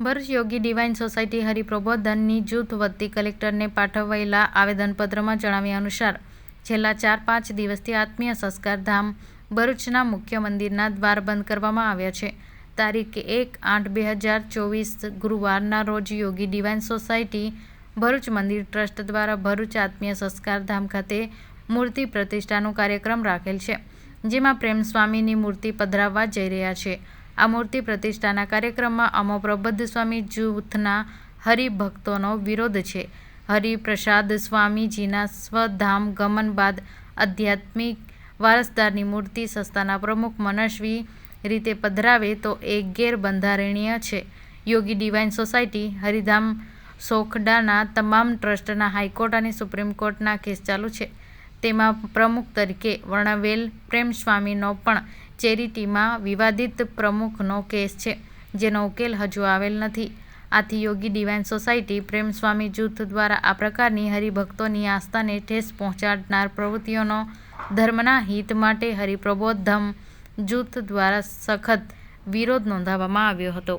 Bharuch Yogi divine society હરિપ્રબોધનની જૂથ વતી કલેક્ટરને પાઠવાયેલા આવેદનપત્રમાં જણાવ્યા અનુસાર, છેલ્લા ચાર પાંચ દિવસથી આત્મીય સંસ્કાર ધામ ભરૂચના મુખ્ય મંદિરના દ્વાર બંધ કરવામાં આવ્યા છે. તારીખ એક આઠ બે હજાર ચોવીસ ગુરુવારના રોજ યોગી ડિવાઇન સોસાયટી ભરૂચ મંદિર ટ્રસ્ટ દ્વારા ભરૂચ આત્મીય સંસ્કાર ધામ ખાતે મૂર્તિ પ્રતિષ્ઠાનો કાર્યક્રમ રાખેલ છે, જેમાં પ્રેમ સ્વામીની મૂર્તિ પધરાવવા જઈ રહ્યા છે. આ મૂર્તિ પ્રતિષ્ઠાના કાર્યક્રમમાં અમો પ્રબુદ્ધ સ્વામી જૂથના હરિભક્તોનો વિરોધ છે. હરિપ્રસાદ સ્વામીજીના સ્વધામ ગમન બાદ આધ્યાત્મિક વારસદારની મૂર્તિ સંસ્થાના પ્રમુખ મનસ્વી રીતે પધરાવે તો એ ગેરબંધારણીય છે. યોગી ડિવાઇન સોસાયટી, હરિધામ સોખડાના તમામ ટ્રસ્ટના હાઈકોર્ટ અને સુપ્રીમ કોર્ટના કેસ ચાલુ છે. તેમાં પ્રમુખ તરીકે વર્ણવેલ પ્રેમસ્વામીનો પણ ચેરિટીમાં વિવાદિત પ્રમુખનો કેસ છે, જેનો ઉકેલ હજુ આવેલ નથી. આથી યોગી ડિવાઇન સોસાયટી પ્રેમસ્વામી જૂથ દ્વારા આ પ્રકારની હરિભક્તોની આસ્થાને ઠેસ પહોંચાડનાર પ્રવૃત્તિઓનો ધર્મના હિત માટે હરિપ્રબોધમ જૂથ દ્વારા સખત વિરોધ નોંધાવવામાં આવ્યો હતો.